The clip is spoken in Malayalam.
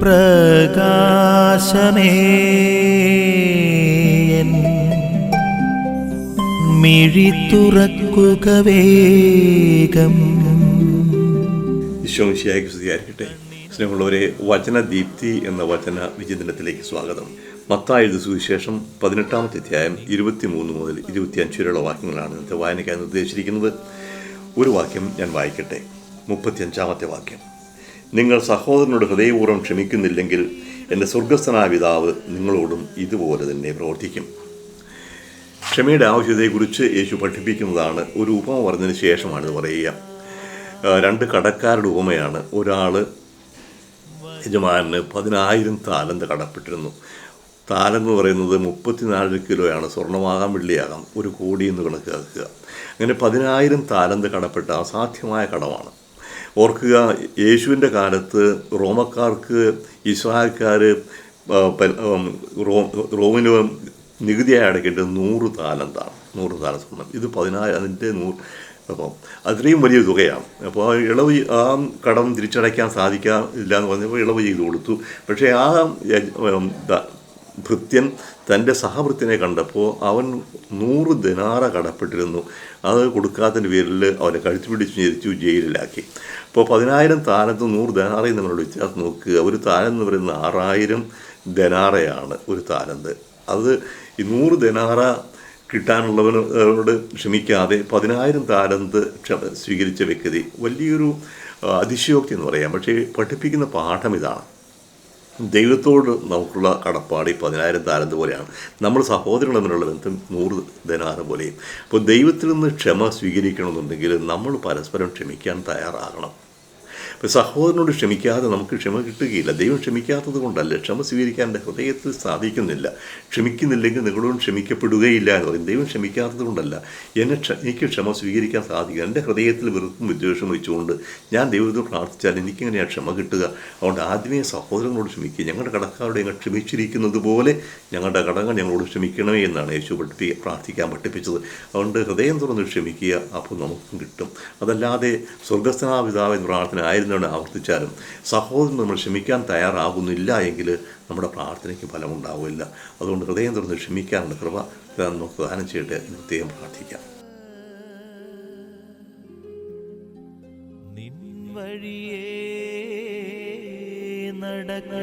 പ്രകാശമേ. മിഴി തുറക്കുക വേഗം. ഈശോമിശിയായിക്ക് സ്തുതിയായിരിക്കട്ടെ. സ്നേഹമുള്ളവരെ വചനദീപ്തി എന്ന വചന വിചിന്തനത്തിലേക്ക് സ്വാഗതം. മത്തായ എഴുതിയ സുവിശേഷം പതിനെട്ടാമത്തെ അധ്യായം ഇരുപത്തിമൂന്ന് മുതൽ ഇരുപത്തിയഞ്ച് വരെയുള്ള വാക്യങ്ങളാണ് ഇന്നത്തെ വായനയ്ക്കായി നിർദ്ദേശിച്ചിരിക്കുന്നത്. ഒരു വാക്യം ഞാൻ വായിക്കട്ടെ. മുപ്പത്തിയഞ്ചാമത്തെ വാക്യം. നിങ്ങൾ സഹോദരനോട് ഹൃദയപൂർവം ക്ഷമിക്കുന്നില്ലെങ്കിൽ എന്റെ സ്വർഗസ്ഥനായ പിതാവ് നിങ്ങളോടും ഇതുപോലെ തന്നെ പ്രവർത്തിക്കും. ക്ഷമയുടെ ആവശ്യത്തെക്കുറിച്ച് യേശു പഠിപ്പിക്കുന്നതാണ് ഒരു ഉപമ പറഞ്ഞതിന് ശേഷമാണ് ഇത് പറയുക രണ്ട് കടക്കാരുടെ ഉപമയാണ്. ഒരാൾ യജമാനന് പതിനായിരം താലന്ത് കടപ്പെട്ടിരുന്നു. താലം എന്ന് പറയുന്നത് മുപ്പത്തിനാല് കിലോയാണ്. സ്വർണമാകാം വെള്ളിയാകാം ഒരു കോടി എന്ന് കണക്കാക്കുക. അങ്ങനെ പതിനായിരം താലന്ത് കടപ്പെട്ട അസാധ്യമായ കടമാണ്. ഓർക്കുക യേശുവിന്റെ കാലത്ത് റോമക്കാർക്ക് ഇസ്രായേൽക്കാർ റോമിന് നികുതിയായി അടയ്ക്കേണ്ടത് നൂറ് താലന്താണ് നൂറ് താല സ്വർണം ഇത് പതിനായിരം അതിന്റെ നൂറ് അപ്പം അത്രയും വലിയ തുകയാണ്. അപ്പോൾ ആ ഇളവ് ആ കടം തിരിച്ചടയ്ക്കാൻ സാധിക്കാനില്ല എന്ന് പറഞ്ഞപ്പോൾ ഇളവ് ചെയ്ത് കൊടുത്തു. പക്ഷേ ആ ഭൃത്യൻ തന്റെ സഹഭൃത്യനെ കണ്ടപ്പോൾ അവൻ നൂറ് ദിനാറ കടപ്പെട്ടിരുന്നു. അത് കൊടുക്കാത്തതിന്റെ പേരിൽ അവനെ കഴുത്തു പിടിച്ച് ഞെരിച്ചു ജയിലിലാക്കി. അപ്പോൾ പതിനായിരം താലത്ത് നൂറ് ദിനാറയും നമ്മളോട് വ്യത്യാസം നോക്കുക. ഒരു താലം എന്ന് പറയുന്നത് ആറായിരം ധനാറയാണ് ഒരു താലന്ത് അത് ഈ നൂറ് ധനാറ കിട്ടാനുള്ളവനോട് ക്ഷമിക്കാതെ പതിനായിരം ക്ഷമ സ്വീകരിച്ച വ്യക്തി. വലിയൊരു അതിശയോക്തി എന്ന് പറയാം. പക്ഷേ പഠിപ്പിക്കുന്ന പാഠം ഇതാണ്. ദൈവത്തോട് നമുക്കുള്ള കടപ്പാട് പതിനായിരം താലന്ത് പോലെയാണ്. നമ്മൾ സഹോദരങ്ങൾ തമ്മിലുള്ള ബന്ധം നൂറ് ദിനാറ് പോലെയും. അപ്പോൾ ദൈവത്തിൽ നിന്ന് ക്ഷമ സ്വീകരിക്കണമെന്നുണ്ടെങ്കിൽ നമ്മൾ പരസ്പരം ക്ഷമിക്കാൻ തയ്യാറാകണം. അപ്പോൾ സഹോദരനോട് ക്ഷമിക്കാതെ നമുക്ക് ക്ഷമ കിട്ടുകയില്ല. ദൈവം ക്ഷമിക്കാത്തത് കൊണ്ടല്ല. ക്ഷമ സ്വീകരിക്കാൻ എന്റെ ഹൃദയത്തിൽ സാധിക്കുന്നില്ല. ക്ഷമിക്കുന്നില്ലെങ്കിൽ നിങ്ങളോടും ക്ഷമിക്കപ്പെടുകയില്ല എന്ന് പറയും. ദൈവം ക്ഷമിക്കാത്തത് കൊണ്ടല്ല. എന്നെ എനിക്ക് ക്ഷമ സ്വീകരിക്കാൻ സാധിക്കുക എന്റെ ഹൃദയത്തിൽ വെറുപ്പും വിദ്വേഷം വെച്ചുകൊണ്ട് ഞാൻ ദൈവത്തോട് പ്രാർത്ഥിച്ചാൽ എനിക്കെങ്ങനെയാണ് ക്ഷമ കിട്ടുക. അതുകൊണ്ട് ആദ്യമേ സഹോദരങ്ങളോട് ക്ഷമിക്കുക. ഞങ്ങളുടെ കടക്കാരോട് ഞങ്ങൾ ക്ഷമിച്ചിരിക്കുന്നത് പോലെ ഞങ്ങളുടെ കടങ്ങൾ ഞങ്ങളോട് ക്ഷമിക്കണമേ എന്നാണ് യേശു പഠിപ്പി പ്രാർത്ഥിക്കാൻ പഠിപ്പിച്ചത്. അതുകൊണ്ട് ഹൃദയം തുറന്ന് ക്ഷമിക്കുക. അപ്പോൾ നമുക്കും കിട്ടും. അതല്ലാതെ സ്വർഗസ്ഥനാപിതാവ് എന്ന പ്രാർത്ഥന ആയിരുന്നാണ് ആവർത്തിച്ചാലും സഹോദരൻ നമ്മൾ ക്ഷമിക്കാൻ തയ്യാറാകുന്നില്ല എങ്കിൽ നമ്മുടെ പ്രാർത്ഥനയ്ക്ക് ഫലമുണ്ടാവില്ല. അതുകൊണ്ട് ഹൃദയം തുറന്ന് ക്ഷമിക്കാനുള്ള കൃപ നമുക്ക് ദാനം ചെയ്യട്ടെ എന്ന് പ്രത്യേകം പ്രാർത്ഥിക്കാം. നടക്ക